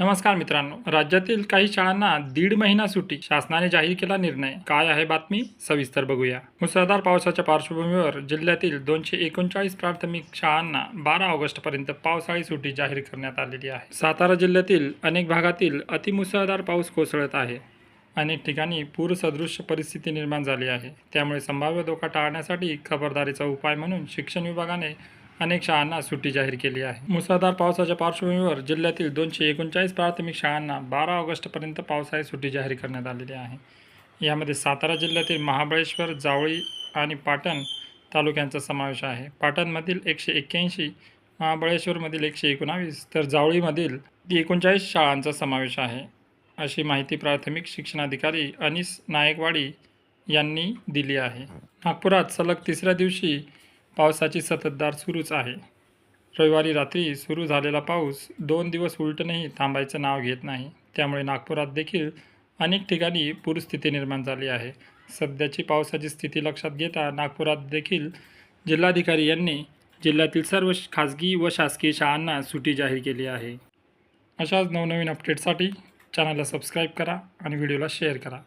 नमस्कार मित्रांनो. राज्यातील काही शाळांना दीड महिना सुट्टी शासनाने जाहीर केला निर्णय. काय आहे बातमी? सविस्तर बघूया. मुसळधार पावसाच्या पार्श्वभूमीवर जिल्ह्यातील दोनशे एकोणचाळीस प्राथमिक शाळांना बारा ऑगस्ट पर्यंत पावसाळी सुट्टी जाहीर करण्यात आलेली आहे. सातारा जिल्ह्यातील अनेक भागातील अतिमुसळधार पाऊस कोसळत आहे अनेक ठिकाणी पूरसदृश्य परिस्थिती निर्माण झाली आहे. त्यामुळे संभाव्य धोका टाळण्यासाठी खबरदारीचा उपाय म्हणून शिक्षण विभागाने अनेक शाळांना सुट्टी जाहीर केली आहे. मुसळधार पावसाच्या पार्श्वभूमीवर जिल्ह्यातील दोनशे एकोणचाळीस प्राथमिक शाळांना बारा ऑगस्टपर्यंत पावसाळी सुट्टी जाहीर करण्यात आलेली आहे. यामध्ये सातारा जिल्ह्यातील महाबळेश्वर जावळी आणि पाटण तालुक्यांचा समावेश आहे. पाटणमधील एकशे एक्क्याऐंशी महाबळेश्वरमधील एकशे एकोणावीस तर जावळीमधील एकोणचाळीस शाळांचा समावेश आहे. अशी माहिती प्राथमिक शिक्षणाधिकारी अनिस नायकवाडी यांनी दिली आहे. नागपुरात सलग तिसऱ्या दिवशी पावसाची सततधार सुरूच आहे. रविवारी रात्री सुरू झालेला पाऊस दोन दिवस उलटूनही थांबायचं नाव घेत नाही. त्यामुळे नागपुरात देखील अनेक ठिकाणी पूरस्थिती निर्माण झाली आहे. सध्याची पावसाची स्थिती लक्षात घेता नागपुरात देखील जिल्हाधिकारी यांनी जिल्ह्यातील सर्व खाजगी व शासकीय शाळांना सुटी जाहीर केली आहे. अशाच नवनवीन अपडेटसाठी चॅनलला सबस्क्राईब करा आणि व्हिडिओला शेअर करा.